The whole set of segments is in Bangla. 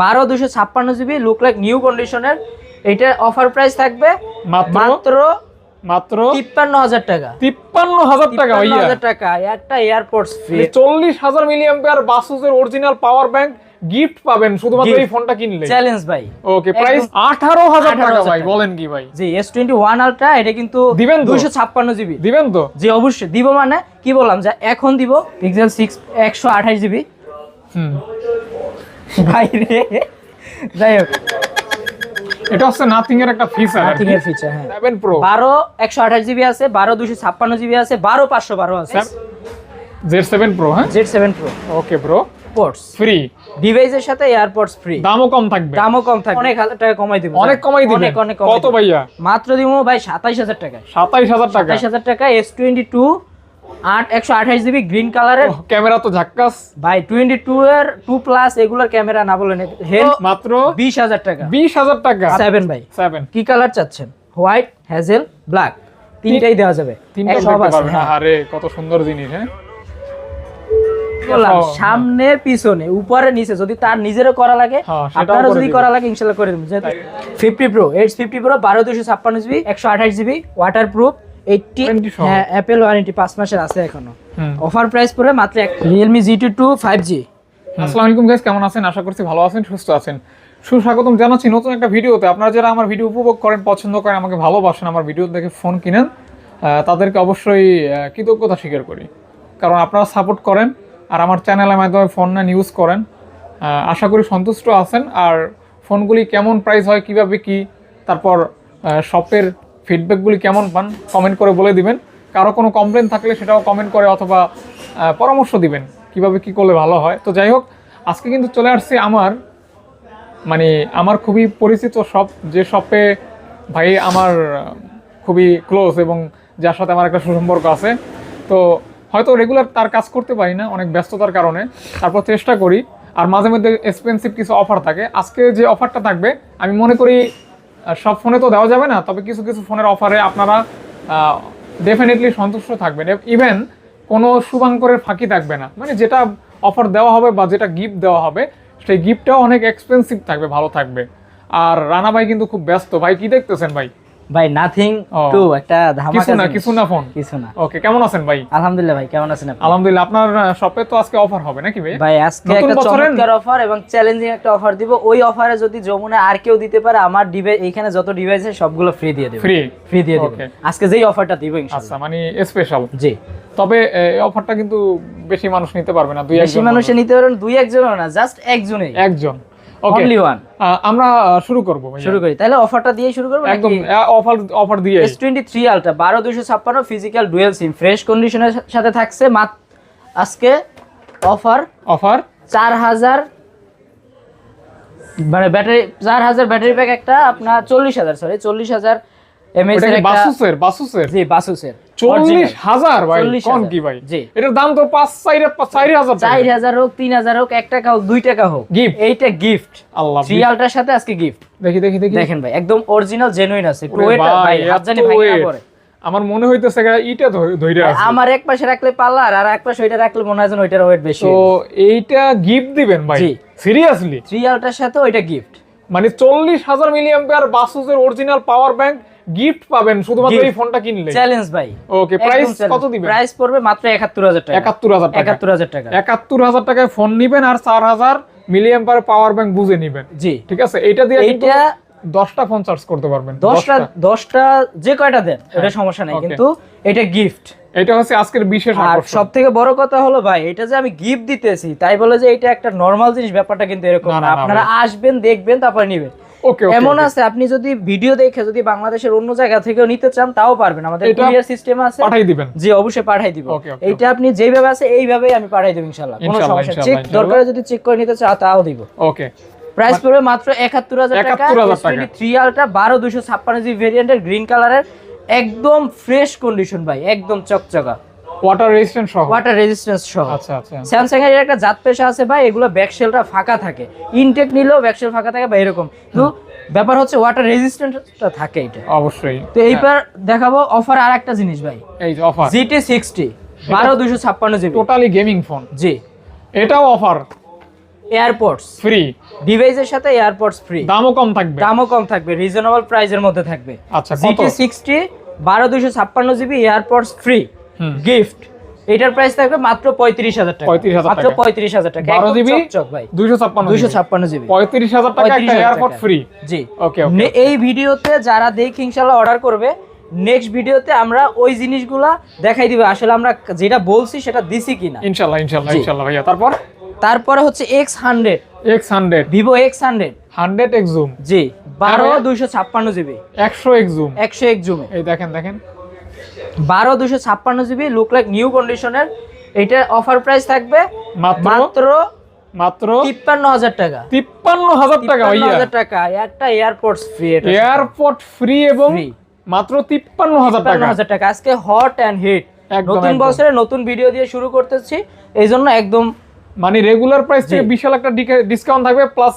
বারো দুশো ছাপ্পান্ন জিবি লুক লাইক নিউ কন্ডিশনের এটার অফার প্রাইস থাকবে মাত্র মাত্র তিপ্পান্ন হাজার টাকা। তিপ্পান্ন হাজার টাকা হাজার টাকা একটা এয়ারপোর্টস ফ্রি চল্লিশ হাজার মিলিয়াম্পিয়ার বাসুসের অরিজিনাল পাওয়ার ব্যাংক গিফট পাবেন শুধুমাত্র এই ফোনটা কিনলে চ্যালেঞ্জ ভাই। ওকে প্রাইস আঠারো হাজার টাকা ভাই বলেন কি ভাই? জি এস টোয়েন্টি ওয়ান আলট্রা এটা কিন্তু দিবেন তো? দুইশো ছাপ্পান্ন জিবি। দিবেন তো? জি অবশ্যই। দিব মানে কি বললাম যে এখন দিব পিক্সেল সিক্স একশো আঠাশ জিবি। হুম। ভাই রে যাই হোক। এটা হচ্ছে নাথিং এর একটা ফিচার নাথিং এর ফিচার হ্যাঁ। সেভেন প্রো বারো একশো আঠাশ জিবি আছে বারো দুশো ছাপ্পান্ন জিবি আছে বারো পাঁচশো বারো আছে। জেড সেভেন প্রো হ্যাঁ? Z seven pro okay bro ports free ডিভাইসের সাথে এয়ারপোর্টস ফ্রি দামও কম থাকবে। দামও কম থাকবে। অনেক হাজার টাকা কমাই দিব। অনেক কমাই দিবেন। অনেক অনেক কত ভাইয়া? মাত্র দিব ভাই সাতাইশ হাজার টাকা সাতাইশ হাজার টাকা। সাতাইশ হাজার টাকা এস টোয়েন্টি টু আট একশো আঠাশ জিবি গ্রিন কালারের ক্যামেরা তো ঝাক্কাস। ভাই টোয়েন্টি টু এর টু প্লাস এগুলোর ক্যামেরা না বলেন হেল মাত্র বিশ হাজার টাকা। বিশ হাজার টাকা। সেভেন ভাই। সেভেন কি কালার চাচ্ছেন? হোয়াইট হ্যাজেল ব্ল্যাক তিনটাই দেওয়া যাবে। সব আছে হ্যাঁ। আরে কত সুন্দর জিনিস হ্যাঁ। সামনে পিছনে উপরে নিচে যদি তার নিজেরও করা লাগে হ্যাঁ, আপনারও যদি করা লাগে ইনশাল্লাহ করে দেবেন। Fifty pro eight fifty pro বারো দুশো ছাপ্পান্ন জিবি একশো আঠাশ জিবি ওয়াটার প্রুফ এইটটি হ্যাঁ অ্যাপেল ওয়ারেন্টি পাঁচ মাসের আছে এখনও। অফার প্রাইস পড়ে মাত্র Realme G two two five G আসসালামু আলাইকুম গাইস কেমন আছেন? আশা করছি ভালো আছেন সুস্থ আছেন। সুস্বাগতম জানাচ্ছি নতুন একটা ভিডিওতে। আপনারা যারা আমার ভিডিও উপভোগ করেন পছন্দ করেন আমাকে ভালোবাসেন আমার ভিডিও দেখে ফোন কিনেন তাদেরকে অবশ্যই কৃতজ্ঞতা স্বীকার করি। কারণ আপনারা সাপোর্ট করেন আর আমার চ্যানেলের মাধ্যমে ফোন নেন ইউজ করেন। আশা করি সন্তুষ্ট আছেন। আর ফোনগুলি কেমন প্রাইস হয় কীভাবে কি তারপর শপের ফিডব্যাকগুলি কেমন পান কমেন্ট করে বলে দিবেন। কারও কোনো কমপ্লেন থাকলে সেটাও কমেন্ট করে অথবা পরামর্শ দিবেন, কীভাবে কি করলে ভালো হয়। তো যাই হোক, আজকে কিন্তু চলে আসছে আমার মানে আমার খুবই পরিচিত শপ যে শপে ভাই আমার খুবই ক্লোজ এবং যার সাথে আমার একটা সুসম্পর্ক আছে। তো হয়তো রেগুলার তার কাজ করতে পারি না, অনেক ব্যস্ততার কারণে। তারপর চেষ্টা করি। আর মাঝে মধ্যে এক্সপেন্সিভ কিছু অফার থাকে। আজকে যে অফারটা থাকবে, আমি মনে করি সব ফোনে তো দেওয়া যাবে না, তবে কিছু কিছু ফোনের অফারে আপনারা ডেফিনেটলি সন্তুষ্ট থাকবেন। ইভেন কোনো শুভাঙ্করের ফাঁকি থাকবে না। মানে যেটা অফার দেওয়া হবে বা যেটা গিফট দেওয়া হবে, সেই গিফটটাও অনেক এক্সপেন্সিভ থাকবে, ভালো থাকবে। আর রানা ভাই কিন্তু খুব ব্যস্ত। ভাই, কি দেখতেছেন ভাই? ভাই নাথিং টু একটা কিছু না কিছু না ফোন কিছু না। ওকে কেমন আছেন ভাই? আলহামদুলিল্লাহ ভাই কেমন আছেন আপনি? আলহামদুলিল্লাহ আপনার শপে তো আজকে অফার হবে নাকি ভাই? ভাই আজকে একটা চমৎকার অফার এবং চ্যালেঞ্জিং একটা অফার দিব। ওই অফারে যদি যমুনা আর কেউ দিতে পারে আমার ডিভাইস এইখানে যত ডিভাইস আছে সবগুলো ফ্রি দিয়ে দেব। ফ্রি ফ্রি দিয়ে দেব। আজকে যেই অফারটা দিব আচ্ছা মানে স্পেশাল জি। তবে এই অফারটা কিন্তু বেশি মানুষ নিতে পারবে না দুই বেশি একজন মানুষে নিতে পারেন দুই একজনও না জাস্ট একজনেই। একজন। অনলি ওয়ান আমরা শুরু করব শুরু করি। তাহলে অফারটা দিয়ে শুরু করব একদম অফার অফার দিয়ে এস টোয়েন্টি থ্রি আলট্রা বারো দুশো ছাপ্পান্ন ফিজিক্যাল ডুয়েল সিম ফ্রেশ কন্ডিশনের সাথে থাকছে মাত্র আজকে অফার অফার চার হাজার মানে ব্যাটারি চার হাজার ব্যাটারি প্যাক একটা আপনার চল্লিশ হাজার সরি চল্লিশ হাজার এমএএচ ওটা এর বাসুসের বাসুসের? জি বাসুসের। চল্লিশ হাজার ভাই কোন কি ভাই? এটার দাম তো পাঁচ চার চার হাজার চার হাজার হোক তিন হাজার হোক এক টাকা হোক দুই টাকা হোক। Gift। এইটা গিফট আল্লাহ থ্রি সাথে আজকে গিফট দেখি দেখি দেখি। দেখেন ভাই একদম অরিজিনাল জেনুইন আছে। একটু ওরে ভাই, ভাই হাত এত জানি ভাঙে না weight। পড়ে আমার মনে হইতেছে আছে। আমার এক পাশে রাখলে পাল্লার আর এক পাশে ওইটা রাখলে মনে হয় ওইটার ওয়েট বেশি। তো এইটা গিফট দিবেন ভাই? সিরিয়াসলি সাথে ওইটা গিফট মানে চল্লিশ হাজার মিলিয়াম্পিয়ার বাসুসের অরিজিনাল পাওয়ার ব্যাংক গিফট পাবেন শুধুমাত্র এই ফোনটা কিনলে চ্যালেঞ্জ ভাই। ওকে প্রাইস কত দিবেন? প্রাইস পড়বে মাত্র একাত্তর হাজার টাকা। একাত্তর হাজার টাকা। একাত্তর হাজার টাকা। একাত্তর হাজার টাকায় ফোন নিবেন আর চার হাজার মিলিয়াম্পিয়ার পাওয়ার ব্যাংক বুঝে নিবেন। জি। ঠিক আছে? এটা দিয়ে কিন্তু দশটা ফোন চার্জ করতে পারবেন। দশটা দশটা। যে কয়টা দেন এটা সমস্যা নাই। কিন্তু এটা গিফট এটা হচ্ছে আজকের বিশেষ আর সব থেকে বড় কথা হলো ভাই এটা যে আমি গিফট দিতেছি তাই বলে যে এটা একটা নর্মাল জিনিস ব্যাপারটা কিন্তু এরকম না, আপনারা আসবেন দেখবেন তারপর নিবেন। এমন আছে আপনি যদি ভিডিও দেখে যদি বাংলাদেশের অন্য জায়গা থেকেও নিতে চান তাও পারবেন। আমাদের কুরিয়ার সিস্টেম আছে। পাঠাই দিবেন। জি অবশ্যই পাঠাই দিব। এইটা আপনি যেভাবে আছে এইভাবেই আমি পাঠাই দেব ইনশাআল্লাহ। কোনো সমস্যা চেক দরকার যদি চেক করে নিতে চাও তাও দিব। ওকে প্রাইস পড়বে মাত্র একাত্তর হাজার টাকা। 71,000 টাকা। থ্রি আলট্রা বারো দুশো ছাপ্পান্ন জি ভেরিয়েন্টের গ্রিন কালারের একদম ফ্রেশ কন্ডিশন ভাই। একদম চকচকা। ওয়াটার রেজিস্ট্যান্ট সহ। ওয়াটার রেজিস্ট্যান্স সহ। আচ্ছা আচ্ছা। স্যামসাং এর একটা জাত পেশা আছে ভাই এগুলো ব্যাকশেলটা ফাঁকা থাকে। ইনটেক নিলেও ব্যাকশেল ফাঁকা থাকে বা এরকম। তো ব্যাপার হচ্ছে ওয়াটার রেজিস্ট্যান্টটা থাকে এটা। অবশ্যই। তো এইবার দেখাবো অফার আর একটা জিনিস ভাই। এই যে অফার জিটি সিক্সটি বারো দুশো ছাপ্পান্ন জিবি টোটালি গেমিং ফোন জি। এটাও অফার এয়ারপোর্টস ফ্রি ডিভাইসের সাথে এয়ারপোর্টস ফ্রি দামও কম থাকবে। দামও কম থাকবে রিজনেবল প্রাইসের মধ্যে থাকবে। আচ্ছা জিটি সিক্সটি বারো দুশো ছাপ্পান্ন জিবি এয়ারপোর্টস ফ্রি। গিফট এটার প্রাইস থাকবে মাত্র পঁয়ত্রিশ হাজার টাকা। 35,000 মাত্র পঁয়ত্রিশ হাজার টাকা। বারো জিবি ভাই। দুইশো ছাপ্পান্ন দুইশো ছাপ্পান্ন জিবি পঁয়ত্রিশ হাজার টাকা একটা 35,000 এয়ারপোর্ট ফ্রি জি। ওকে এই ভিডিওতে যারা দেখে ইনশাল্লাহ অর্ডার করবে নেক্সট ভিডিওতে আমরা ওই জিনিসগুলা দেখাই দিবে। আসলে আমরা যেটা বলছি সেটা দিছি কিনা। ইনশাল্লাহ ইনশাল্লাহ। ইনশাল্লাহ ভাইয়া। তারপর? তারপরে হচ্ছে X hundred X hundred Vivo X hundred hundred X zoom জি। বারো? দুইশো ছাপ্পান্ন জিবি একশো এক্স জুম একশো এক জুমে এই দেখেন দেখেন। বারো দুশো ছাপ্পান্ন জিবি লুক লাইক নিউ কন্ডিশনের এটার অফার প্রাইস থাকবে মাত্র মাত্র তিপ্পান্ন হাজার টাকা। তিপ্পান্ন হাজার টাকা হাজার টাকা। একটা এয়ারপোর্টস ফ্রি এয়ারপোর্ট ফ্রি এবং মাত্র তিপ্পান্ন হাজার টাকা। হাজার টাকা। আজকে হট অ্যান্ড হিট নতুন বছরে নতুন ভিডিও দিয়ে শুরু করতেছি। এই জন্য একদম মানে রেগুলার প্রাইস থেকে বিশাল একটা ডিসকাউন্ট থাকবে প্লাস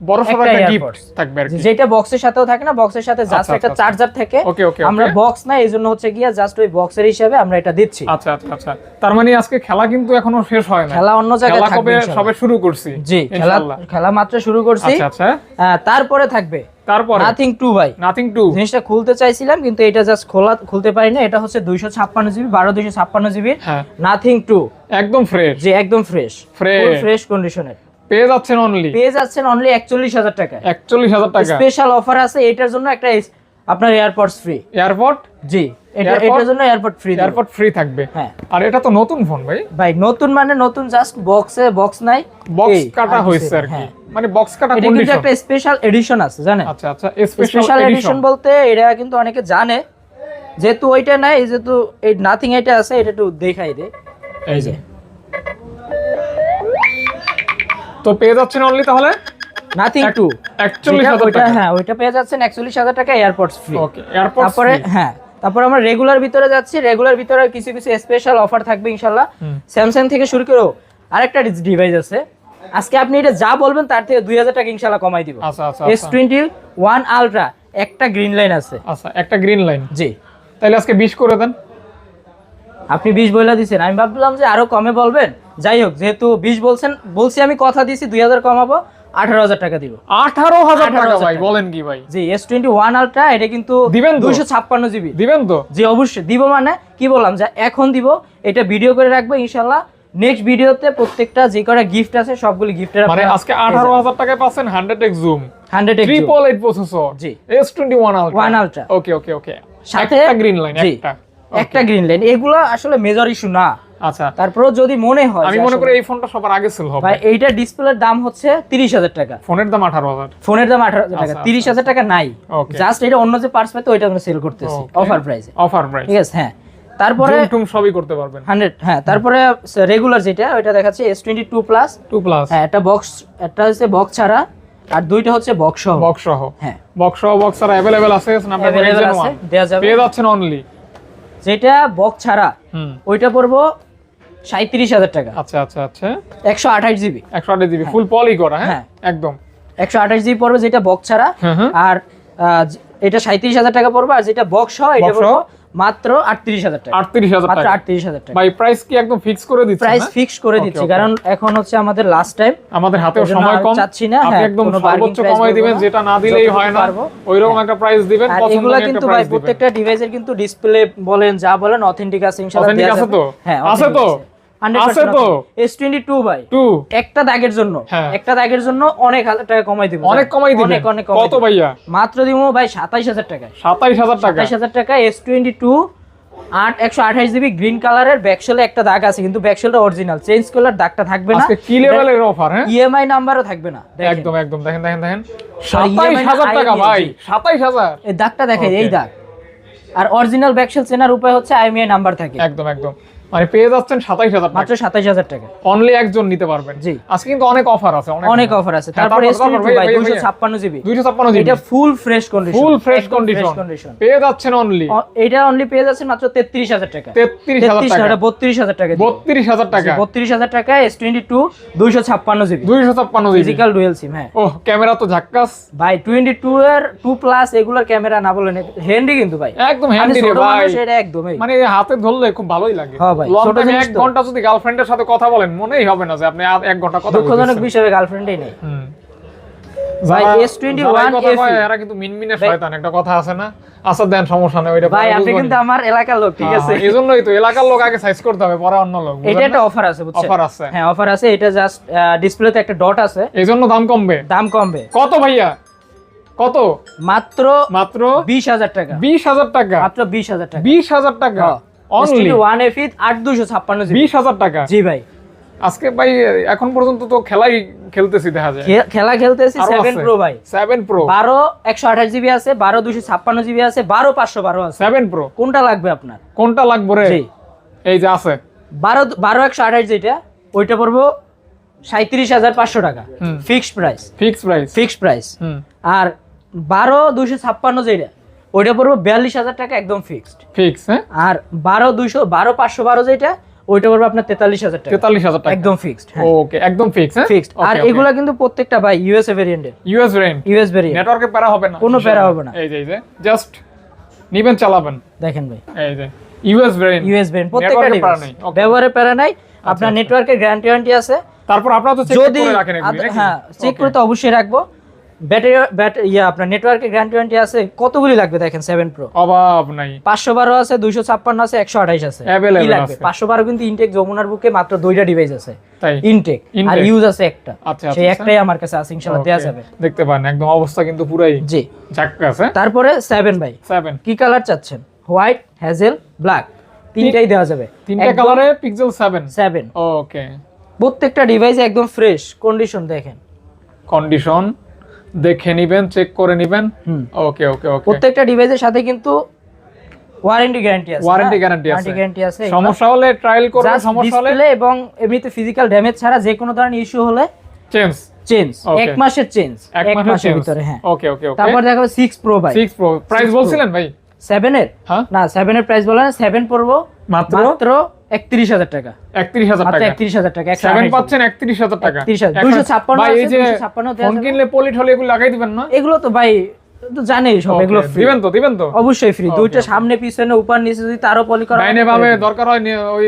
বড় সড়ো একটা একটা গিফট থাকবে আর যেটা বক্সের সাথেও থাকে না বক্সের সাথে জাস্ট আচ্ছা, একটা আচ্ছা, চার্জার থাকে। ওকে ওকে আমরা বক্স না হচ্ছে গিয়া জাস্ট ওই বক্সের হিসাবে আমরা এটা দিচ্ছি। আচ্ছা আচ্ছা আচ্ছা। তার মানে আজকে খেলা কিন্তু এখনও শেষ হয় না খেলা অন্য জায়গায় থাকবে সবে শুরু করছি জি খেলা খেলা মাত্র শুরু করছি। আচ্ছা আচ্ছা। হ্যাঁ, তারপরে থাকবে তারপরে? নাথিং টু ভাই। নাথিং টু জিনিসটা খুলতে চাইছিলাম কিন্তু এটা জাস্ট খোলা খুলতে পারি না এটা হচ্ছে দুইশো ছাপ্পান্ন জিবি বারো দুইশো ছাপ্পান্ন জিবি। হ্যাঁ। নাথিং টু একদম ফ্রেশ যে একদম ফ্রেশ Fresh। ফ্রেশ কন্ডিশনের পেয়ে যাচ্ছেন অনলি পেয়ে যাচ্ছেন অনলি একচল্লিশ হাজার টাকা। একচল্লিশ হাজার টাকা। স্পেশাল অফার আছে এটার জন্য একটা আপনার এয়ারপডস ফ্রি এয়ারপোর্ট জি এটা এটার জন্য এয়ারপড ফ্রি ফ্রি থাকবে। হ্যাঁ। আর এটা তো নতুন ফোন ভাই। ভাই নতুন মানে নতুন জাস্ট বক্সে বক্স নাই। বক্স কাটা হয়েছে আর কি। হ্যাঁ। মানে বক্স কাটা এটা কিন্তু একটা স্পেশাল এডিশন আছে জানেন? আচ্ছা আচ্ছা স্পেশাল এডিশন এডিশন বলতে এটা কিন্তু অনেকে জানে। যেহেতু ওইটা নাই যেহেতু এই নাথিং এটা আছে এটা একটু দেখাই দে। এই যে। তো পেয়ে যাচ্ছেন অনলি তাহলে? নাথিং টু একচল্লিশ হাজার ওইটা টাকা। হ্যাঁ ওইটা পেয়ে যাচ্ছেন একচল্লিশ হাজার টাকা এয়ারপোর্টস ফ্রি ওকে এয়ারপোর্ট তারপরে হ্যাঁ তারপরে আমরা রেগুলার ভিতরে যাচ্ছি রেগুলার ভিতরে কিছু কিছু স্পেশাল অফার থাকবে ইনশাল্লাহ হুম। স্যামসাং থেকে শুরু করেও আরেকটা ডিভাইস আছে। আজকে আপনি এটা যা বলবেন তার থেকে দুই হাজার টাকা ইনশাল্লাহ কমাই দিব। আচ্ছা আচ্ছা এস আচ্ছা। টোয়েন্টি ওয়ান আলট্রা একটা গ্রিন লাইন আছে। আচ্ছা একটা গ্রিন লাইন জি। তাহলে আজকে বিশ করে দেন। আপনি বিশ বলে দিচ্ছেন আমি ভাবলাম যে আরও কমে বলবেন। যাই হোক যেহেতু বিশ বলছেন বলছি আমি কথা দিয়েছি দুই হাজার কমাবো আঠারো হাজার টাকা দিব। আঠারো হাজার টাকা ভাই বলেন কি ভাই? জি এস টোয়েন্টি ওয়ান আলট্রা এটা কিন্তু দিবেন দুইশো ছাপ্পান্ন জিবি দিবেন তো? জি অবশ্যই। দিব মানে কি বললাম যে এখন দিব এটা ভিডিও করে রাখব ইনশাল্লাহ নেক্সট ভিডিওতে প্রত্যেকটা যে কটা গিফট আছে সবগুলি গিফটের মানে আজকে আঠারো হাজার টাকায় পাচ্ছেন hundred X zoom hundred triple eight processor জি। S twenty one ultra One Ultra। Okay okay okay সাথে একটা গ্রিন লাইন একটা। একটা গ্রিন লাইন এগুলো আসলে মেজর ইস্যু না। আচ্ছা। তারপরেও যদি মনে হয় আমি মনে করি এই ফোনটা সবার আগে সেল হবে। ভাই এইটা ডিসপ্লের দাম হচ্ছে তিরিশ হাজার টাকা। ফোনের দাম আঠারো হাজার। ফোনের দাম আঠারো হাজার টাকা। আচ্ছা, তিরিশ হাজার টাকা নাই। জাস্ট এটা অন্য যে পার্টস পাইতো ওইটা আমরা সেল করতেছি। অফার প্রাইসে অফার প্রাইস ঠিক আছে হ্যাঁ। তারপরে টুম সবই করতে পারবেন। হান্ড্রেড হ্যাঁ তারপরে রেগুলার যেটা ওইটা দেখাচ্ছে S twenty two plus two plus হ্যাঁ একটা বক্স একটা হচ্ছে বক্স ছাড়া আর দুইটা হচ্ছে বক্স সহ। বক্স সহ। হ্যাঁ। বক্স সহ বক্স আর অ্যাভেলেবেল আছে স্ন্যাপড্রাগন অ্যাভেলেবেল জেন আছে 1 দেওয়া যাবে। পেয়ে যাচ্ছেন অনলি যেটা বক্স ছাড়া হুম। ওইটা পড়ব সাঁত্রিশ হাজার টাকা। আচ্ছা আচ্ছা আচ্ছা। একশো আঠাশ জিবি। একশো আট জিবি ফুল পলি করা হ্যাঁ? হ্যাঁ। একদম। একশো আঠাশ জিবি পড়বে যেটা বক্স ছাড়া হ্যাঁ হ্যাঁ আর এটা সাঁত্রিশ হাজার টাকা পড়বে আর যেটা বক্স সহ এটা? পড়ব মাত্র আটত্রিশ হাজার টাকা। আটত্রিশ হাজার মাত্র আটত্রিশ হাজার টাকা। ভাই প্রাইস কি একদম ফিক্স করে দিচ্ছেন প্রাইস ফিক্স করে দিচ্ছি কারণ এখন হচ্ছে আমাদের লাস্ট টাইম আমাদের হাতেও সময় কম। চাচ্ছি না, আপনি হ্যাঁ, একদম সর্বোচ্চ কমাই দিবেন যেটা না দিলেই হয় না। ওইরকম একটা প্রাইস দিবেন পছন্দ এগুলা কিন্তু ভাই প্রত্যেকটা ডিভাইসের কিন্তু ডিসপ্লে বলেন যা বলেন অথেন্টিক আছে ইনশাআল্লাহ আছে তো? হ্যাঁ আছে তো? আছে তো? S22 ভাই। টু। একটা দাগের জন্য। হ্যাঁ। একটা দাগের জন্য অনেক টাকা কমাই দিব অনেক কমাই দিবেন অনেক অনেক কত ভাইয়া? মাত্র দিব ভাই টাকা। আট একশো আঠাশ জিবি গ্রিন কালারের ব্যাকশেলে একটা দাগ আছে কিন্তু অরিজিনাল চেঞ্জ করলে দাগটা থাকবে না। কি লেভেলের অফার হ্যাঁ? ইএমআই নাম্বারও থাকবে না একদম একদম দেখেন দেখেন দেখেন। টাকা ভাই এই দাগটা দেখেন এই দাগ। আর অরিজিনাল ব্যাকশেল চেনার উপায় হচ্ছে আইএমআই নাম্বার থাকে। একদম একদম। মানে পেয়ে যাচ্ছেন সাতাইশ হাজার মাত্র সাতাইশ হাজার টাকা। অনলি একজন নিতে পারবেন। জি। আজকে কিন্তু অনেক অফার আছে অনেক অফার আছে। হ্যাঁ, তারপর দুইশো ছাপ্পান্ন জিবি দুইশো ছাপ্পান্ন জিবি এটা full fresh condition full fresh condition পেয়ে যাচ্ছেন অনলি এটা অনলি পেয়ে যাচ্ছে মাত্র তেত্রিশ হাজার টাকা। তেত্রিশ হাজার টাকা। বত্রিশ হাজার টাকা বত্রিশ হাজার টাকা। বত্রিশ হাজার টাকা এস টোয়েন্টি টু দুইশো ছাপ্পান্ন জিবি দুইশো ছাপ্পান্ন জিবি ফিজিক্যাল ডুয়েল সিম হ্যাঁ। ও ক্যামেরা তো ঝাক্কাস। ভাই টোয়েন্টি টু এর টু প্লাস এগুলোর ক্যামেরা না বলেন হ্যান্ডি কিন্তু ভাই। একদম হ্যান্ডি রে ভাই। একদমই। মানে হাতে ধরলে খুব ভালোই লাগে। হ্যাঁ ভাই লং ছোট টাইমে জিনিস এক তো। ঘণ্টা যদি গার্লফ্রেন্ডের সাথে কথা বলেন মনেই হবে না যে আপনি আর ঘণ্টা কথা দুঃখজনক বিষয়ে গার্লফ্রেন্ডই নেই। ভাই, S21 যারা এই কথা কয়, FE এরা কিন্তু মিনমিনে শয়তান একটা কথা আছে না? আচ্ছা দেন সমস্যা নেই ওইটা ভাই আপনি কিন্তু আমার এলাকার লোক ঠিক আছে? হ্যাঁ, তো এলাকার লোক আগে সাইজ করতে হবে পরে অন্য লোক এটা একটা অফার আছে বুঝছেন? Offer আছে। হ্যাঁ অফার আছে এটা জাস্ট ডিসপ্লেতে একটা ডট আছে। এই জন্য দাম কমবে? দাম কমবে। কত ভাইয়া? কত? মাত্র মাত্র বিশ হাজার টাকা। বিশ হাজার টাকা। মাত্র বিশ হাজার টাকা। বিশ হাজার টাকা। অনলি ওয়ান এফ আট দুশো ছাপ্পান্ন বিশ হাজার টাকা? জি ভাই। আজকে ভাই এখন পর্যন্ত তো খেলাই খেলতেছি দেখা যায়। খেলা খেলতেছি আরও সেভেন প্রো ভাই। সেভেন প্রো বারো একশো আঠাশ জিবি আছে বারো দুশো ছাপ্পান্ন জিবি আছে বারো পাঁচশো বারো আছে। সেভেন প্রো কোনটা লাগবে আপনার? কোনটা লাগবে রে? জি। এই যে আছে। বারো বারো একশো আঠাশ যেটা ওইটা পড়ব সাঁত্রিশ হাজার পাঁচশো টাকা। Fixed price fix price fixed price আর বারো দুশো ছাপ্পান্ন যেটা ওইটা পড়ব বিয়াল্লিশ হাজার টাকা একদম ফিক্সড ফিক্স হ্যাঁ? আর বারো দুশো বারো পাঁচশো বারো যেটা ওইটা পড়বে আপনার তেতাল্লিশ হাজার টাকা। তেতাল্লিশ হাজার টাকা। একদম ফিক্সড ওকে একদম ফিক্স হ্যাঁ? ফিক্সড আর এগুলা কিন্তু প্রত্যেকটা ভাই ইউএসএ ভেরিয়েন্টের ইউএস রেন্ট ইউএস ভেরিয়েন্ট নেটওয়ার্কে প্যারা হবে না। কোনো প্যারা হবে না। এই যে এই যে জাস্ট নিবেন চালাবেন। দেখেন ভাই। এই যে ইউএস ব্রেন ইউএস ভেরিয়েন্ট প্রত্যেকটা নেই, ব্যবহারে প্যারা নাই। আপনার নেটওয়ার্কের গ্যারান্টি ওয়ারেন্টি আছে। তারপর আপনারা তো চেক করে রাখেন হ্যাঁ চেক. করে তো অবশ্যই রাখব। ব্যাটারি ব্যাটারি ইয়া আপনার নেটওয়ার্কের গ্যারান্টি ওয়ারেন্টি আছে কতগুলি লাগবে দেখেন সেভেন প্রো অভাব নাই। পাঁচশো বারো আছে দুইশো ছাপ্পান্ন আছে একশো আঠাইশ আছে। Available আছে। পাঁচশো বারো কিন্তু ইনটেক যমুনার বুকে মাত্র দুইটা ডিভাইস আছে। তাই? ইনটেক আর ইউজ আছে একটা। আচ্ছা, সেই আচ্ছা, একটাই আমার কাছে আছে ইনশাল্লাহ দেওয়া যাবে। দেখতে পান একদম অবস্থা কিন্তু পুরাই জি। হ্যাঁ তারপরে সেভেন বাই সেভেন কি কালার চাচ্ছেন? হোয়াইট হ্যাজেল ব্ল্যাক তিনটাই দেওয়া যাবে। তিনটা কালারে পিক্সেল সেভেন সেভেন ওকে প্রত্যেকটা ডিভাইস একদম ফ্রেশ কন্ডিশন দেখেন। কন্ডিশন দেখে নিবেন চেক করে নিবেন। ওকে ওকে ওকে প্রত্যেকটা ডিভাইসের সাথে কিন্তু ওয়ারেন্টি গ্যারান্টি আছে Warranty guarantee আছে। গ্যারান্টি আছে সমস্যা হলে ট্রায়াল করবেন সমস্যা হলে এবং এমনিতে ফিজিক্যাল ড্যামেজ ছাড়া যে কোনো ধরনের ইস্যু হলে চেঞ্জ চেঞ্জ এক মাসের চেঞ্জ এক মাসের ভিতরে হ্যাঁ। ওকে ওকে ওকে তারপর দেখাবো সিক্স প্রো ভাই। 6 প্রো প্রাইস বলছিলেন ভাই? সেভেন এর না সেভেন এর প্রাইস বলা সেভেন পড়ব মাত্র? মাত্র একত্রিশ হাজার টাকা। 31000 মাত্র টাকা। একত্রিশ হাজার টাকা একশো 7 আঠাশ পাচ্ছেন 31000 টাকা। 31,000 এখন- 256 ভাই এই যে ফোন কিনলে পলিট হলে এগুলো লাগাই দিবেন না? এগুলো তো ভাই তো জানেই সব এগুলো free। দিবেন তো দিবেন তো। অবশ্যই ফ্রি দুইটা সামনে পিছনে উপর নিচে যদি তারও পলি করা ডাইনে ভাবে দরকার হয় ওই ওই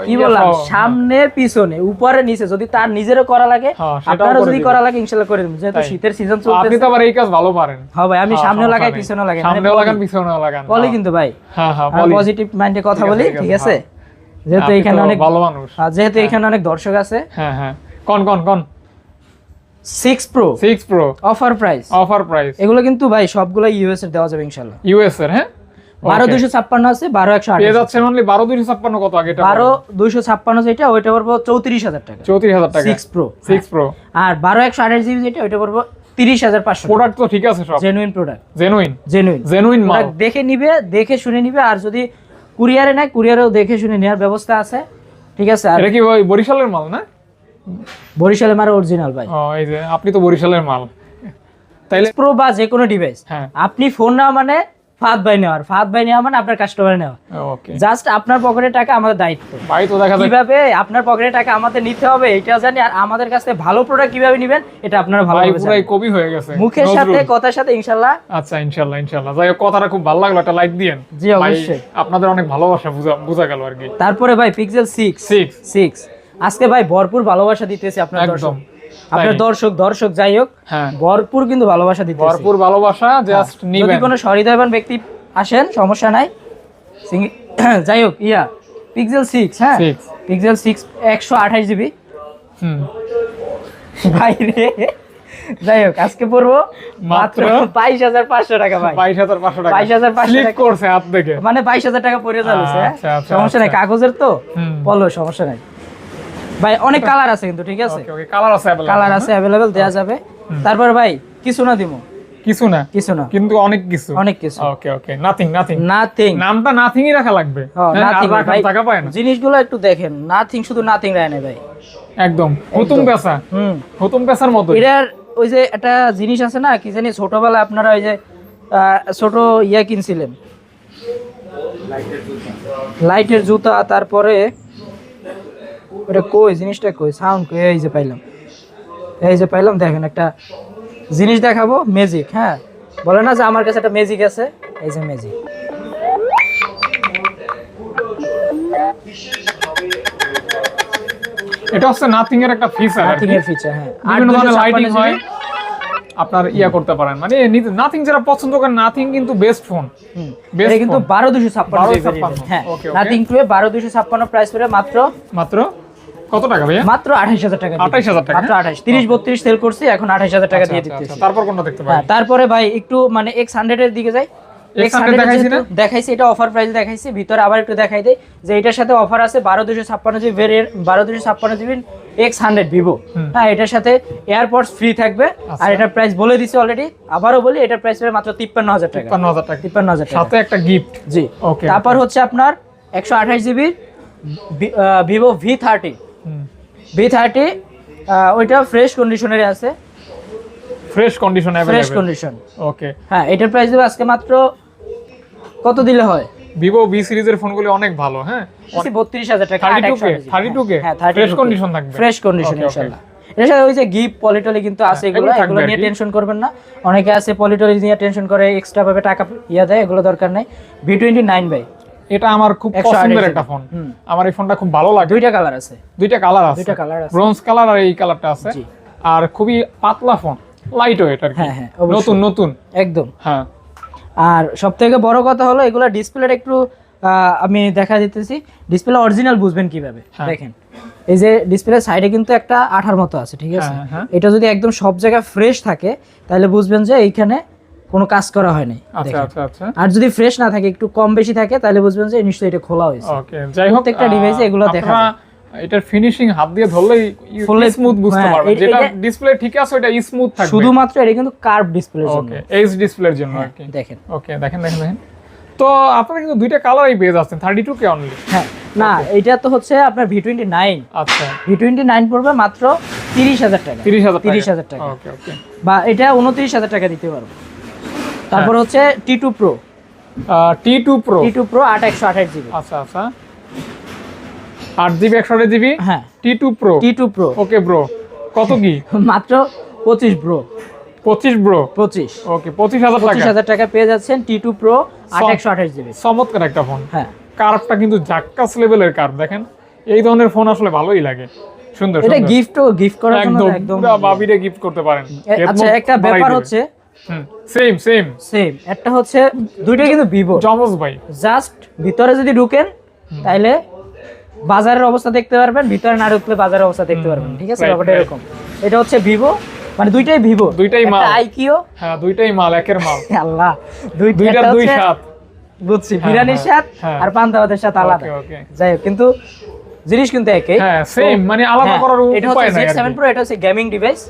কি ইয়ে বললাম? সামনে পিছনে উপরে নিচে যদি তার নিজেরও করা লাগে হ্যাঁ, আপনারও যদি করা লাগে ইনশাল্লাহ করে দেবো যেহেতু শীতের সিজন তো আপনি তো আবার এই কাজ ভালো পারেন। হ্যাঁ ভাই আমি সামনে সামনেও সমস্যা লাগাই নেই। পিছনেও লাগাই। সামনেও লাগান পিছনেও লাগান। বলি হ্যাঁ। কিন্তু ভাই। হ্যাঁ হ্যাঁ পজিটিভ মাইন্ডে কথা বলি ঠিক আছে, হ্যাঁ। যেহেতু এখানে অনেক ভালো মানুষ। আর যেহেতু এখানে অনেক দর্শক আছে। হ্যাঁ হ্যাঁ। কোন কোন কোন? Six pro 6 pro offer price offer price এগুলো কিন্তু ভাই সবগুলো ইউএস এর দেওয়া যাবে ইনশাল্লাহ ইউএস এর হ্যাঁ? বারো. দুশো ছাপ্পান্ন আছে বারো একশো যাচ্ছেন অনলি বারো দুইশো ছাপ্পান্ন কত আগে এটা বারো দুইশো ছাপ্পান্ন যেটা ওইটা পড়ব চৌত্রিশ হাজার টাকা। চৌত্রিশ হাজার টাকা। সিক্স প্রো সিক্স প্রো আর বারো একশো আঠাশ জিবি যেটা ওইটা পড়ব তিরিশ হাজার পাঁচশো প্রোডাক্ট তো ঠিক আছে সব। Genuine product genuine genuine genuine দেখে নিবে দেখে শুনে নিবে আর যদি কুরিয়ারে নাই কুরিয়ারেও দেখে শুনে নেওয়ার ব্যবস্থা আছে। ঠিক আছে আর এটা কি ভাই বরিশালের মাল না? বরিশালের মাল অরিজিনাল ভাই। ও এই যে আপনি তো বরিশালের মাল। তাইলে প্রো বা যে কোনো ডিভাইস হ্যাঁ। আপনি ফোন না মানে ফাঁদ বাই নেওয়ার ফাঁদ বাই নেওয়া মানে আপনার কাস্টমার নেওয়া। জাস্ট আপনার টাকা আমাদের দায়িত্ব। ভাই তো দেখা কীভাবে আপনার টাকা আমাদের নিতে হবে এটা জানি আর আমাদের কাছ থেকে ভালো প্রোডাক্ট কীভাবে নেবেন এটা আপনারা ভালো ভাই পুরাই কবি হয়ে গেছে। মুখের সাথে কথার সাথে ইনশাল্লাহ। আচ্ছা ইনশাল্লাহ ইনশাল্লাহ। যাই কথাটা খুব ভালো লাগল একটা লাইক দিয়েন। জি, ভাই, অবশ্যই। আপনাদের অনেক ভালোবাসা বুঝা বুঝা গেল আর কি। তারপরে ভাই পিক্সেল সিক্স সিক্স সিক্স আজকে ভাই ভরপুর ভালোবাসা দিতেছি আপনার দর্শক। একদম আপনার দর্শক দর্শক যাই হোক হ্যাঁ। ভরপুর কিন্তু ভালোবাসা দিতেছি। ভরপুর ভালোবাসা জাস্ট যদি কোনো সহৃদয়বান ব্যক্তি আসেন সমস্যা নাই। যাই হোক ইয়া পিক্সেল হ্যাঁ? পিক্সেল সিক্স একশো আঠাশ জিবি হুম। ভাই রে যাই হোক আজকে পড়ব মাত্র বাইশ হাজার পাঁচশো টাকা ভাই। বাইশ হাজার পাঁচশো টাকা। 22,500 Slip টাকা। করছে হাত থেকে মানে বাইশ হাজার টাকা পড়ে যাচ্ছে হ্যাঁ? আচ্ছা, সমস্যা নাই আচ্ছা। কাগজের তো। বলো সমস্যা নাই। ভাই অনেক কালার আছে কিন্তু ঠিক আছে? ওকে ওকে কালার আছে কালার হ্যাঁ? আছে অ্যাভেলেবেল দেওয়া যাবে। তারপর ভাই কিছু না দিব কিছু না? কিছু না। কিন্তু অনেক কিছু। অনেক কিছু। Okay okay Nothing Nothing Nothing নামটা নাথিংই রাখা লাগবে। হ্যাঁ, নাথিং ভাই টাকা পায় না। জিনিসগুলো একটু দেখেন। নাথিং শুধু নাথিং রায় না ভাই। একদম। হুতুম পেশা। হুম। হুতুম পেশার মতো এটার ওই যে একটা জিনিস আছে না কি জানি ছোটবেলায় আপনারা ওই যে আহ, ছোট ইয়া কিনছিলেন। লাইটের জুতা তারপরে ওটা কই? জিনিসটা কই? সাউন্ড কই? এই যে পাইলাম। এই যে পাইলাম দেখেন একটা জিনিস দেখাবো ম্যাজিক হ্যাঁ? বলে না যে আমার কাছে একটা ম্যাজিক আছে? এই যে ম্যাজিক এটা হচ্ছে নাথিং এর একটা ফিচার নাথিং এর ফিচার হ্যাঁ। বিভিন্ন ধরনের লাইটিং হয় আপনার ইয়া করতে পারেন। মানে নাথিং যারা পছন্দ করেন নাথিং কিন্তু বেস্ট ফোন এটা কিন্তু phone। বারো দুশো ছাপ্পান্ন হ্যাঁ Okay, okay. Nothing two A বারো দুশো ছাপ্পান্ন প্রাইস করে মাত্র মাত্র কত টাকা ভাইয়া? মাত্র টাকা 28,000 টাকা, মাত্র সেল করছি এখন আঠাইশ হাজার টাকা আচ্ছা, দিয়ে আচ্ছা, দিতেছি। আচ্ছা। তারপর কোনটা দেখতে হ্যাঁ পাই তারপরে ভাই একটু মানে এক্স হান্ড্রেড এর দিকে যাই। X100 দেখাইছি এটা অফার প্রাইস দেখাইছি ভিতরে আবার একটু দেখাই দেই যে এটার সাথে অফার আছে বারো দুশো ছাপ্পান্ন জিবি ভেরিয়েন্ট বারো দুশো ছাপ্পান্ন জিবি এক্স হান্ড্রেড ভিভো হ্যাঁ এটার সাথে এয়ারপডস ফ্রি থাকবে। আর এটার প্রাইস বলে দিছি অলরেডি আবারও বলি এটার প্রাইস মাত্র তিপ্পান্ন হাজার টাকা। তিপ্পান্ন হাজার টাকা। সাথে একটা গিফট জি। Okay, তারপর হচ্ছে আপনার একশো আঠাশ GB Vivo V thirty V thirty ওইটা ফ্রেশ কন্ডিশনের আছে। Fresh condition fresh condition okay হ্যাঁ এটার প্রাইস দেবো আজকে মাত্র কত দিলে হয়? ভিভো বি সিরিজের ফোনগুলি অনেক ভালো হ্যাঁ? বত্রিশ হাজার টাকা 32K 32K? হ্যাঁ Fresh condition থাকবে? Fresh condition Okay, okay. ইনশাআল্লাহ এর সাথে ওই যে গিফট পলিটলি কিন্তু আছে হ্যাঁ, এগুলো এগুলো থাকবে নিয়ে টেনশন করবেন না। অনেকে আছে পলিটলি নিয়ে টেনশন করে এক্সট্রা ভাবে টাকা ইয়া দেয় এগুলো দরকার নাই। ভি টোয়েন্টি নাইন বাই এটা আমার খুব পছন্দের একটা ফোন। আমার এই ফোনটা খুব ভালো লাগে। দুইটা কালার আছে। দুইটা কালার আছে। দুইটা কালার আছে। ব্রোঞ্জ কালার আর এই কালারটা আছে। আর খুবই পাতলা ফোন লাইট ওয়েট আর কি। হ্যাঁ, হ্যাঁ, নতুন নতুন। একদম। হ্যাঁ। আর সব থেকে বড় কথা হলো এগুলো ডিসপ্লের একটু আমি দেখা দিতেছি। ডিসপ্লে অরিজিনাল বুঝবেন কীভাবে? হ্যাঁ। দেখেন। এই যে ডিসপ্লে সাইডে কিন্তু একটা আঠার মতো আছে ঠিক আছে? হ্যাঁ, হ্যাঁ। এটা যদি একদম সব জায়গায় ফ্রেশ থাকে তাহলে বুঝবেন যে এইখানে কোনো কাজ করা হয়নি আচ্ছা আচ্ছা আচ্ছা। আর যদি ফ্রেশ না থাকে একটু কম বেশি থাকে তাহলে বুঝবেন যে নিশ্চয়ই এটা খোলা হয়েছে। ওকে যাই হোক প্রত্যেকটা এ এগুলো দেখা আপনারা এটার ফিনিশিং হাত দিয়ে ধরলেই Fully- স্মুথ বুঝতে হ্যাঁ, পারবেন। যেটা ডিসপ্লে ঠিক আছে ওটা স্মুথ থাকবে। শুধুমাত্র এটা কিন্তু কার্ভ ডিসপ্লের জন্য। ওকে এইচ ডিসপ্লের জন্য আর কি দেখেন। ওকে দেখেন দেখেন দেখেন। তো আপনারা কিন্তু দুইটা কালারই পেয়ে যাচ্ছেন থার্টি টু কে অনলি হ্যাঁ না এটা তো হচ্ছে আপনার ভি টোয়েন্টি নাইন আচ্ছা। ভি টোয়েন্টি নাইন পড়বে মাত্র তিরিশ হাজার টাকা। তিরিশ হাজার তিরিশ হাজার টাকা। ওকে ওকে। বা এটা উনত্রিশ হাজার টাকা দিতে পারব। তারপর হ্যাঁ। হচ্ছে T two pro T two pro T two pro আট একশো আঠাশ জিবি। আচ্ছা আচ্ছা। আট জিবি একশো আঠাশ জিবি? হ্যাঁ। T two pro T two pro okay bro কত কি? মাত্র পঁচিশ ব্রো পঁচিশ ব্রো পঁচিশ। ওকে পঁচিশ হাজার পঁচিশ টাকা। হাজার টাকা পেয়ে যাচ্ছেন টি টু প্রো আট একশো আঠাশ জিবি। চমৎকার একটা ফোন হ্যাঁ। কার্ভটা কিন্তু জাক্কাস লেভেলের কার্ভ দেখেন? এই ধরনের ফোন আসলে ভালোই লাগে। সুন্দর এটা। গিফটও গিফট করার জন্য একদম। একদম পুরা বাবিরে গিফট করতে পারেন। আচ্ছা একটা ব্যাপার হচ্ছে সেম সেম সেম একটা হচ্ছে দুইটা কিন্তু ভিভো জমজ ভাই। জাস্ট ভিতরে যদি ঢুকেন তাহলে বাজারের অবস্থা দেখতে পারবেন ভিতরে না ঢুকলে বাজারের অবস্থা দেখতে পারবেন ঠিক আছে? ব্যাপারটা এরকম। এটা হচ্ছে ভিভো মানে দুইটাই ভিভো দুইটাই মাল। আইকিও হ্যাঁ দুইটাই মাল একের মাল। আল্লাহ। দুই একটা দুই হচ্ছে- সাত। বুঝছি হ্যাঁ, বিরিয়ানির হ্যাঁ, হ্যাঁ। আর পান্তা ভাতের আলাদা। যাই হোক কিন্তু জিনিস কিন্তু একই। হ্যাঁ সেম মানে আলাদা করার এটা উপায় হচ্ছে নাই জেড সেভেন প্রো এটা হচ্ছে gaming device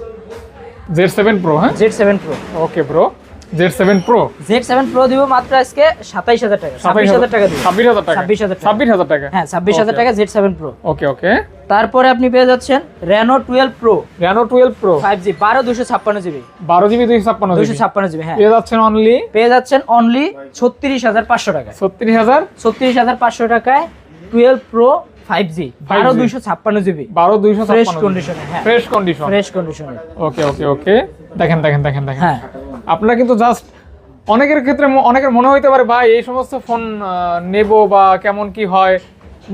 Z seven pro হ্যাঁ? Z seven pro okay bro Z seven pro Z seven pro দিব মাত্র আজকে সাতাইশ হাজার টাকা। ছাব্বিশ হাজার টাকা দিব। ছাব্বিশ হাজার টাকা। 26,000 টাকা। ছাব্বিশ হাজার টাকা। হ্যাঁ ছাব্বিশ হাজার. টাকা Z seven pro okay okay তারপরে আপনি পেয়ে যাচ্ছেন Reno twelve pro Reno twelve pro five G বারো দুশো ছাপ্পান্ন জিবি বারো জিবি দুইশো ছাপ্পান্ন দুশো ছাপ্পান্ন জিবি হ্যাঁ। পেয়ে যাচ্ছেন অনলি পেয়ে যাচ্ছেন অনলি ছত্রিশ হাজার পাঁচশো টাকায়। ছত্রিশ হাজার? ছত্রিশ হাজার পাঁচশো টাকায় টুয়েলভ প্রো ফাইভ জি বারো 5G দুইশো ছাপ্পান্ন জিবি বারো দুইশো ফ্রেশ কন্ডিশনে হ্যাঁ। ফ্রেশ কন্ডিশন ফ্রেশ কন্ডিশনে ওকে ওকে ওকে দেখেন দেখেন দেখেন দেখেন। হ্যাঁ। আপনারা কিন্তু জাস্ট অনেকের ক্ষেত্রে অনেকের মনে হইতে পারে ভাই এই সমস্ত ফোন নেব বা কেমন কি হয়?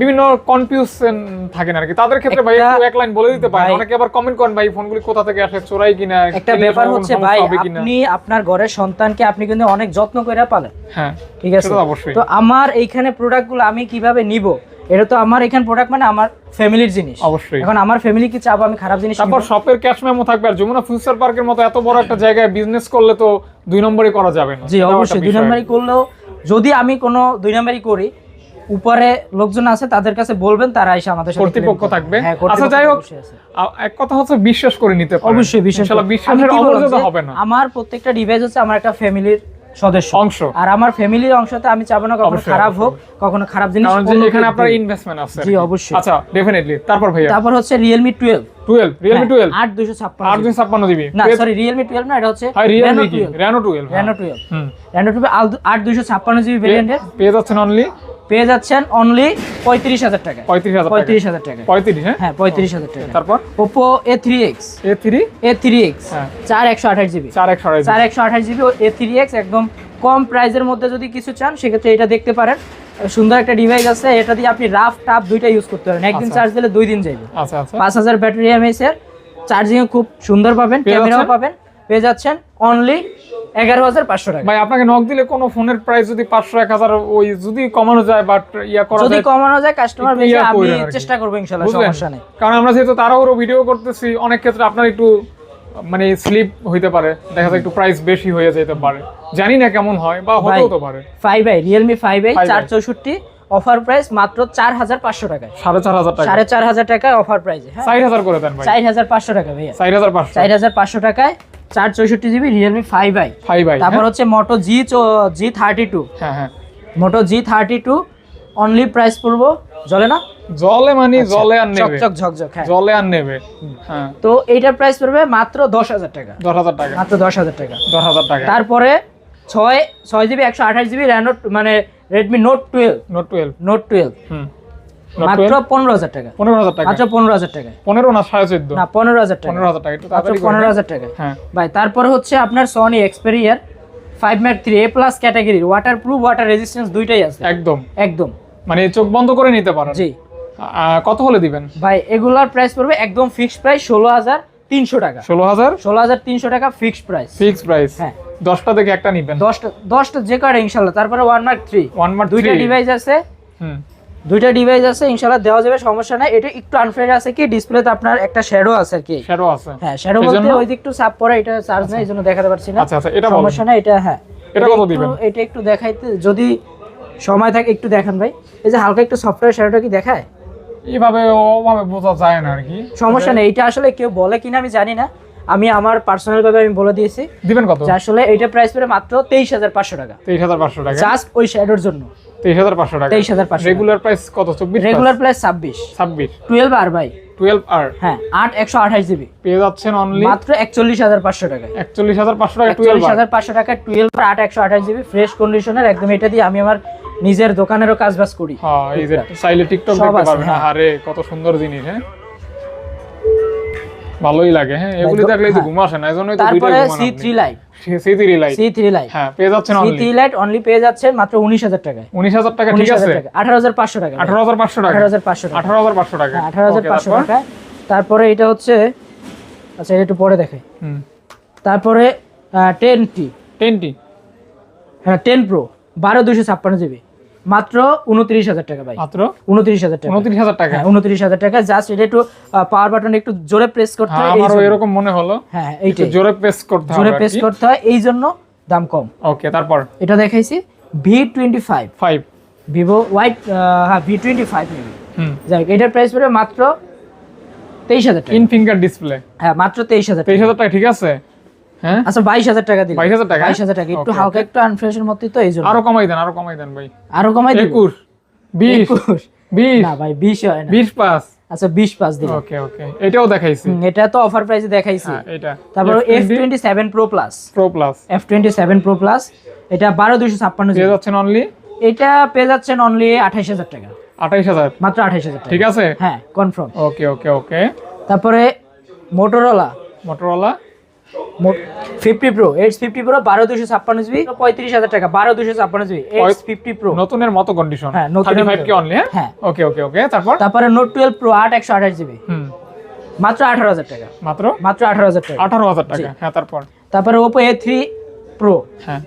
বিভিন্ন কনফিউশন থাকেন আর কি। তাদের ক্ষেত্রে ভাই একটু এক লাইন বলে দিতে পারেন। অনেকে আবার কমেন্ট করেন ভাই ফোনগুলি কোথা থেকে আসে? চোরাই কিনা? একটা ব্যাপার হচ্ছে ভাই আপনি আপনার ঘরের সন্তানকে আপনি কিন্তু অনেক যত্ন করে পালেন। হ্যাঁ ঠিক আছে? তো আমার এইখানে প্রোডাক্টগুলো আমি কীভাবে নিব? এটা তো আমার এখানে প্রোডাক্ট মানে আমার ফ্যামিলির জিনিস। অবশ্যই। এখন আমার ফ্যামিলি কি চাবো আমি খারাপ জিনিস তারপর শপের ক্যাশ মেমো থাকবে। আর যমুনা ফিউচার পার্কের মতো এত বড় একটা জায়গায় বিজনেস করলে তো দুই নম্বরই করা যাবে না। জি অবশ্যই দুই। নাম্বারই করলেও যদি আমি কোনো দুই নাম্বারই করি উপরে লোকজন আছে তাদের কাছে বলবেন তারা এসে আমাদের সাথে কর্তৃপক্ষ থাকবে। হ্যাঁ, আচ্ছা যাই হোক এক কথা হচ্ছে বিশ্বাস করে নিতে পারেন। অবশ্যই বিশ্বাস ইনশাআল্লাহ বিশ্বাসের যে হবে না। আমার প্রত্যেকটা ডিভাইস হচ্ছে আমার একটা ফ্যামিলির সদস্য। অংশ। আর আমার ফ্যামিলির অংশতে আমি চাবো না কখনো খারাপ হোক কখনো খারাপ জিনিস এখানে আপনার ইনভেস্টমেন্ট আছে। জি, অবশ্যই। আচ্ছা ডেফিনেটলি তারপর ভাইয়া? তারপর হচ্ছে রিয়েলমি টুয়েলভ 12 Realme 12 আট দুশো ছাপ্পান্ন ছাপ্পান্ন জিবি না সরি রিয়েলমি টুয়েলভ না এটা হচ্ছে কি? Reno 12 Reno 12 হুম। রেনো টুয়েলভ আট ছাপ্পান্ন জিবি ভেরিয়েন্টের পেয়ে যাচ্ছেন অনলি পেয়ে যাচ্ছেন অনলি পঁয়ত্রিশ হাজার টাকা পঁয়ত্রিশ হাজার পঁয়ত্রিশ হাজার টাকা পঁয়ত্রিশ হ্যাঁ? হ্যাঁ পঁয়ত্রিশ হাজার টাকা তারপর? Oppo A three X A three A three X. চার একশো আঠাশ জিবি। চার একশো চার একশো আঠাশ জিবি এ থ্রি এক্স একদম কম প্রাইসের মধ্যে যদি কিছু চান সেক্ষেত্রে এটা দেখতে পারেন। সুন্দর একটা ডিভাইস আছে এটা দিয়ে আপনি রাফ টাফ দুইটা ইউজ করতে পারেন। একদিন আচ্ছা। চার্জ দিলে দুই দিন যাবে আচ্ছা আচ্ছা। পাঁচ হাজার ব্যাটারি এমএস এর চার্জিং খুব সুন্দর পাবেন ক্যামেরাও পাবেন। পেয়ে যাচ্ছেন অনলি এগারো হাজার পাঁচশো টাকা। ভাই আপনাকে নক দিলে কোনো ফোনের প্রাইস যদি পাঁচশো এক হাজার ওই যদি কমানো যায় বাট ইয়া করা যদি কমানো যায় কাস্টমার বেশি আমি কইরেন আর কি। চেষ্টা করব ইনশাল্লাহ সমস্যা নেই। কারণ আমরা যেহেতু তাড়াহুড়ো ভিডিও করতেছি অনেক ক্ষেত্রে আপনার একটু মানে স্লিপ হইতে পারে দেখা যায় একটু প্রাইস বেশি হয়ে যেতে পারে। জানি না কেমন হয় বা হতেও তো পারে। Five I Realme five I 5i চার চৌষট্টি অফার প্রাইস মাত্র চার হাজার পাঁচশো টাকায়। সাড়ে চার হাজার টাকা। সাড়ে চার হাজার টাকায় অফার প্রাইসে হ্যাঁ? চার হাজার করে দেন চার হাজার পাঁচশো টাকা ভাইয়া। চার হাজার পাঁচশো। চার হাজার পাঁচশো টাকায় চার চৌষট্টি GB Realme five I five ভাই তারপর হচ্ছে মোটো জি জি থার্টি টু হ্যাঁ হ্যাঁ। Moto G thirty two only price পড়ব জলে না? জলে মানে জলে আর নেবে। চকচক ঝকঝক হ্যাঁ। জলে আর নেবে। হ্যাঁ। তো এইটার প্রাইস পড়বে মাত্র দশ হাজার টাকা। দশ হাজার টাকা। মাত্র দশ হাজার টাকা। দশ হাজার টাকা। তারপরে ছয় ছয় জিবি একশো আঠাশ জিবি র্যানো মানে Redmi note twelve note twelve note twelve হুম। মাত্র পনেরো হাজার টাকা। পনেরো হাজার টাকা। মাত্র পনেরো হাজার টাকা। পনেরো না সাড়ে চোদ্দ? না পনেরো হাজার টাকা। পনেরো হাজার টাকা একটু মাত্র পনেরো হাজার টাকা। হ্যাঁ। ভাই তারপরে হচ্ছে আপনার সনি এক্সপেরিয়ার ফাইভ ম্যাট থ্রি এ প্লাস ক্যাটাগরির ওয়াটার প্রুফ ওয়াটার রেজিস্ট্যান্স দুইটাই আছে। একদম। একদম। মানে চোখ বন্ধ করে নিতে পারেন। জি। কত হলে দিবেন? ভাই এগুলার প্রাইস পড়বে একদম ফিক্সড প্রাইস ষোলো হাজার তিনশো টাকা। ষোলো হাজার? ষোলো হাজার তিনশো টাকা ফিক্সড প্রাইস ফিক্স প্রাইস হ্যাঁ। দশটা থেকে একটা নিবেন। দশটা দশটা যে কার্ড ইনশাল্লাহ। তারপরে one mark three one mark দুইটা ডিভাইস আছে। হুম। দুইটা ডিভাইস আছে ইনশাল্লাহ দেওয়া যাবে সমস্যা নাই। এটা একটু আনফেয়ার আছে কি ডিসপ্লেতে আপনার একটা শ্যাডো আছে আর কি? শ্যাডো আছে। হ্যাঁ শ্যাডো বলতে ওই দিক একটু সাপ পরে এটা চার্জ নেই এই জন্য দেখাতে পারছি না। আচ্ছা আচ্ছা এটা সমস্যা নাই এটা হ্যাঁ। এটা কত দিবেন? এটা একটু দেখাইতে যদি সময় থাকে একটু দেখান ভাই। এই যে হালকা একটু সফটওয়্যার শ্যাডোটা কি দেখায়? এইভাবে ওভাবে বোঝা যায় না আর কি। সমস্যা নেই এটা আসলে কেউ বলে কিনা আমি জানি না। আমি আমার পার্সোনাল ভাবে আমি বলে দিয়েছি। দিবেন কত? আসলে এটা প্রাইস পড়ে মাত্র তেইশ হাজার পাঁচশো টাকা। তেইশ হাজার পাঁচশো টাকা। জাস্ট ওই শ্যাডোর জন্য। তেইশ হাজার পাঁচশো টাকা। 23,500 রেগুলার প্রাইস কত? চব্বিশ রেগুলার প্রাইস ছাব্বিশ। ছাব্বিশ। টুয়েলভ আর ভাই। টুয়েলভ আর হ্যাঁ আট একশো আঠাশ জিবি। পেয়ে যাচ্ছেন অনলি মাত্র টাকা টাকা জিবি ফ্রেশ কন্ডিশনের একদম এটা দিয়ে আমি আমার নিজের দোকানেরও কাজ বাজ করি। হ্যাঁ এই যে চাইলে টিকটক দেখতে পারবেন। হ্যাঁ। আরে কত সুন্দর জিনিস হ্যাঁ? ভালোই লাগে হ্যাঁ? এগুলি দেখলে তো হ্যাঁ। ঘুম আসে না এই জন্যই তো তারপরে দুইটাই ঘুমান সি থ্রি হ্যাঁ পেয়ে যাচ্ছেন C only three lite only পেয়ে যাচ্ছেন মাত্র উনিশ হাজার টাকায়। উনিশ হাজার টাকা ঠিক আছে? টাকা। তারপরে? এটা হচ্ছে আচ্ছা একটু পরে দেখাই। হুম। তারপরে টেন টি টেনটি হ্যাঁ টেন প্রো বারো দুশো ছাপ্পান্ন জিবি মাত্র উনত্রিশ হাজার টাকা ভাই। মাত্র? উনত্রিশ হাজার টাকা। উনত্রিশ হাজার টাকা? হ্যাঁ উনত্রিশ হাজার টাকা। জাস্ট এটা একটু পাওয়ার বাটন একটু জোরে প্রেস করতে হ্যাঁ হয় আমারও। এরকম মনে হলো। হ্যাঁ একটু এইটাই। জোরে প্রেস করতে জোরে প্রেস করতে হয় এই জন্য দাম কম। ওকে তারপর? এটা দেখাইছি V twenty five five Vivo white হ্যাঁ ভি টোয়েন্টি ফাইভ নেবে যাই হোক, এটার প্রাইস পড়বে মাত্র তেইশ হাজার টাকা। ইন ফিঙ্গার ডিসপ্লে হ্যাঁ মাত্র তেইশ হাজার তেইশ হাজার টাকা ঠিক আছে? হ্যাঁ? আচ্ছা বাইশ হাজার টাকা দিন 22,000 টাকা? টাকা। একটু Okay, হালকা একটু আনফ্রেশের মতোই তো আরও কমাই দেন আরও কমাই দেন ভাই। আরও কমাই না হয় না। পাঁচ। আচ্ছা বিশ পাঁচ দিন ওকে ওকে এটাও দেখাইছি। এটা তো অফার প্রাইসে দেখাইছি। হ্যাঁ এটা। তারপর পেয়ে যাচ্ছেন অনলি এটা পেয়ে যাচ্ছেন অনলি আঠাইশ হাজার টাকা। আঠাইশ হাজার? মাত্র আঠাইশ হাজার টাকা। ঠিক আছে? হ্যাঁ কনফার্ম ওকে ওকে ওকে তারপরে Motorola মোটরওয়ালা fifty pro edge fifty pro বারো দুশো ছাপ্পান্ন জিবি পঁয়ত্রিশ হাজার টাকা বারো দুশো ছাপ্পান্ন জিবি এইটস ফিফটি প্রো নতুনের মতো কন্ডিশন হ্যাঁ, ফাইভ। অনলি হ্যাঁ? হ্যাঁ। ওকে ওকে ওকে তারপর? তারপরে নোট টুয়েলভ প্রো আট একশো আঠাশ জিবি মাত্র আঠারো হাজার টাকা। মাত্র? মাত্র আঠারো হাজার টাকা। আঠারো হাজার টাকা হ্যাঁ তারপর? তারপরে ওপো এ থ্রি প্রো হ্যাঁ।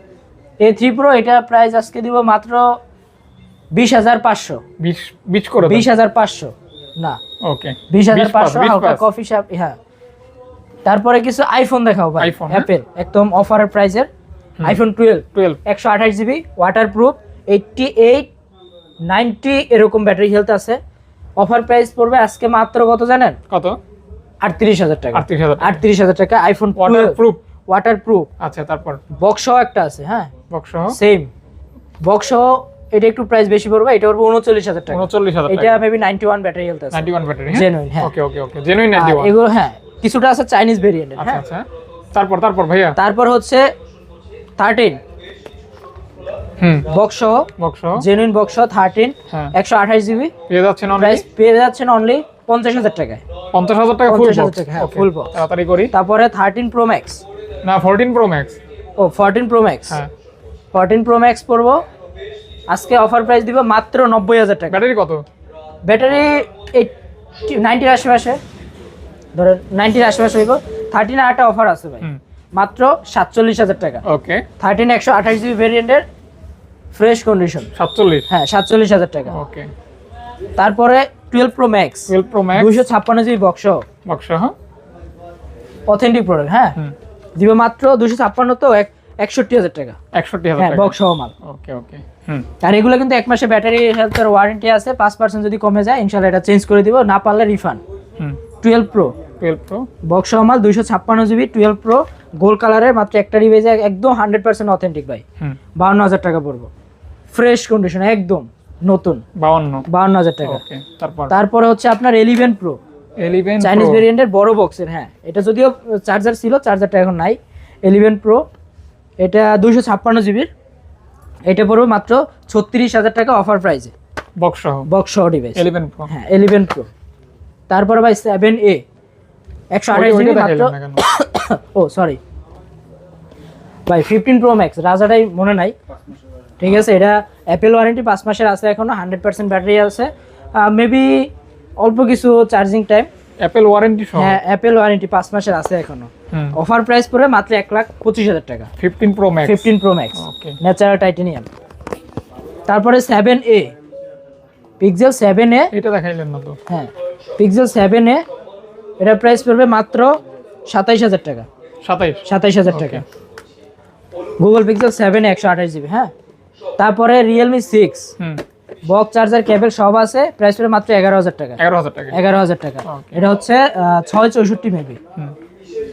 এ থ্রি প্রো এটা প্রাইস আজকে দিব মাত্র বিশ হাজার পাঁচশো। বিশ বিশ করে বিশ হাজার পাঁচশো। না। ওকে বিশ হাজার পাঁচশো হালকা কফি শপ হ্যাঁ। তারপরে কিছু আইফোন দেখাও ভাই হ্যাঁ। অ্যাপেল একদম অফারের প্রাইসের আইফোন টুয়েলভ টুয়েলভ একশো আঠাশ GB waterproof eighty eight ninety এরকম ব্যাটারি হেলথ আছে। অফার প্রাইস পড়বে আজকে মাত্র কত জানেন? কত? আটত্রিশ হাজার টাকা। আটত্রিশ হাজার আটত্রিশ হাজার টাকা iPhone waterproof waterproof আচ্ছা তারপর? বক্সও একটা আছে হ্যাঁ? বক্স সেম বক্সও এটা একটু প্রাইস বেশি পড়বে এটা পড়বে উনচল্লিশ হাজার টাকা। উনচল্লিশ হাজার এটা maybe ninety one battery health আছে। নাইনটি ওয়ান ব্যাটারি Genuine, হ্যাঁ। Okay okay okay genuine ninety one এগুলো হ্যাঁ কিছুটা আছে চাইনিজ ভেরিয়েন্টের আচ্ছা হ্যাঁ। আচ্ছা। তারপর তারপর ভাইয়া? তারপর হচ্ছে থার্টিন হুম। বক্স সহ। বক্স জেনুইন বক্স সহ থার্টিন হ্যাঁ। একশো আঠাশ জিবি পেয়ে যাচ্ছেন অনলি প্রাইস পেয়ে যাচ্ছেন অনলি পঞ্চাশ হাজার টাকায়। পঞ্চাশ হাজার টাকা ফুল বক্স হ্যাঁ, full box। তাড়াতাড়ি করি। তারপরে থার্টিন প্রো ম্যাক্স না ফোরটিন প্রো ম্যাক্স ও ফোরটিন প্রো ম্যাক্স হ্যাঁ। ফোরটিন প্রো ম্যাক্স পড়ব আজকে অফার প্রাইস দিব মাত্র নব্বই হাজার টাকা। ব্যাটারি কত? ব্যাটারি এইটটি নাইনটির আশেপাশে ধরেন নাইনটির আশেপাশে হইব থার্টিন একটা অফার আছে ভাই। মাত্র সাতচল্লিশ হাজার টাকা। ওকে থার্টিন একশো আঠাশ জিবি ভেরিয়েন্টের ফ্রেশ কন্ডিশন সাতচল্লিশ? হ্যাঁ সাতচল্লিশ হাজার টাকা। ওকে তারপরে twelve pro max twelve pro max দুইশো ছাপ্পান্ন জিবি বক্স বক্স হ্যাঁ অথেন্টিক প্রোডাক্ট হ্যাঁ? দিব মাত্র দুশো ছাপ্পান্ন তো এক একষট্টি হাজার টাকা। একষট্টি হাজার হ্যাঁ বক্স সহ মাল। ওকে ওকে আর এগুলো কিন্তু এক মাসে ব্যাটারি হেলথের ওয়ারেন্টি আছে পাঁচ পার্সেন্ট যদি কমে যায় ইনশাল্লাহ এটা চেঞ্জ করে দিব না পারলে রিফান্ড হুম। Twelve pro twelve pro box মাল দুইশো ছাপ্পান্ন জিবি টুয়েলভ প্রো গোল্ড কালারের মাত্র একটা রিভেজে একদম হান্ড্রেড পার্সেন্ট অথেন্টিক ভাই। বাউন্ন হাজার টাকা পড়ব। ফ্রেশ কন্ডিশন একদম নতুন। বাউন্ন। বাউন্ন হাজার টাকা। তারপরে? হচ্ছে আপনার এলিভেন প্রো এলিভেন চাইনিজ ভেরিয়েন্টের বড় বক্সের হ্যাঁ। এটা যদিও চার্জার ছিল চার্জারটা এখন নাই। এলিভেন প্রো এটা দুইশো ছাপ্পান্ন জিবির এটা পড়বে মাত্র ছত্রিশ হাজার টাকা অফার প্রাইসে বক্স সহ? বক্স সহ ডিভাইস এলিভেন প্রো হ্যাঁ এলিভেন প্রো তারপরে ভাই সেভেন এ একশো আঠাশ জিবি মাত্র। ও সরি ভাই ফিফটিন প্রো ম্যাক্স রাজাটাই মনে নাই। ঠিক আছে এটা অ্যাপেল ওয়ারেন্টি পাঁচ মাসের আছে এখনও হান্ড্রেড পার্সেন্ট ব্যাটারি আছে। মেবি অল্প কিছু চার্জিং টাইম অ্যাপেল ওয়ারেন্টি হ্যাঁ অ্যাপেল ওয়ারেন্টি পাঁচ মাসের আছে এখনও। অফার প্রাইস পড়ে মাত্র এক লাখ পঁচিশ হাজার টাকা। Fifteen pro max fifteen pro max natural titanium তারপরে seven A Pixel seven A এটা দেখাইলেন না তো। হ্যাঁ পিক্সেল সেভেন এ এটার প্রাইস পড়বে মাত্র সাতাইশ হাজার টাকা। সাতাইশ? সাতাইশ হাজার টাকা। গুগল পিক্সেল সেভেন একশো আঠাশ জিবি হ্যাঁ? তারপরে রিয়েলমি সিক্স হুম। বক্স চার্জার কেবল সব আছে প্রাইস পড়বে মাত্র এগারো হাজার টাকা। এগারো হাজার টাকা। এগারো হাজার টাকা। এটা হচ্ছে ছয় চৌষট্টি মেবি। হুম।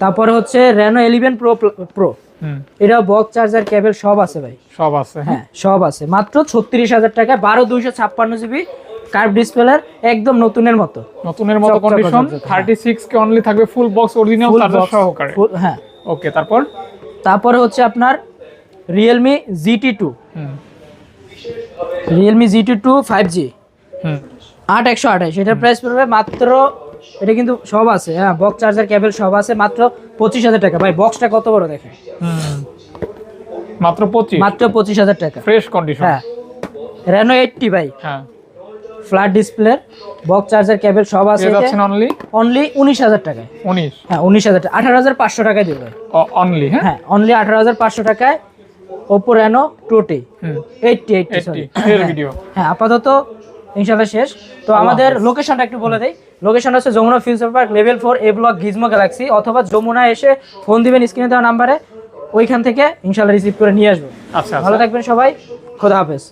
তারপরে হচ্ছে রেনো এলিভেন প্রো প্রো হুম। এটা বক্স চার্জার কেবল সব আছে ভাই। সব আছে হ্যাঁ। হ্যাঁ সব আছে। মাত্র ছত্রিশ হাজার টাকা বারো দুইশো ছাপ্পান্ন জিবি কার্ভ ডিসপ্লের একদম নতুনের মতো। নতুনের মতো কন্ডিশন চকচকে, থার্টি সিক্স কে অনলি থাকবে ফুল বক্স অরিজিনাল চার্জার সহকারে। হ্যাঁ। ওকে তারপর? তারপরে হচ্ছে আপনার Realme GT two five G হুম। আট একশো আঠাশ এটার প্রাইস পড়বে মাত্র এটা কিন্তু সব আছে হ্যাঁ বক্স চার্জার কেবল সব আছে মাত্র পঁচিশ হাজার টাকা। ভাই বক্সটা কত বড় হুম মাত্র পঁচিশ? মাত্র পঁচিশ হাজার টাকা। ফ্রেশ কন্ডিশন হ্যাঁ রেনো এইটটি ভাই। হ্যাঁ। Flat display box charger cable সব আছে যাচ্ছেন অনলি অনলি উনিশ হাজার টাকায় উনিশ? হ্যাঁ উনিশ হাজার টাকা। আঠারো হাজার পাঁচশো টাকায় দিবে। অনলি হ্যাঁ? হ্যাঁ অনলি আঠারো হাজার পাঁচশো টাকায় ওপো রেনো টোটি হুম। Eight T eight T sorry হ্যাঁ আপাতত ইনশাল্লাহ শেষ। তো আমাদের লোকেশনটা একটু বলে দেই। লোকেশন হচ্ছে Jamuna Future Park level four A block Gizmo Galaxy অথবা যমুনা এসে ফোন দিবেন স্ক্রিনে দেওয়া নাম্বারে ওইখান থেকে ইনশাল্লাহ রিসিভ করে নিয়ে আসব। আচ্ছা আচ্ছা। ভালো থাকবেন সবাই খোদা হাফেজ।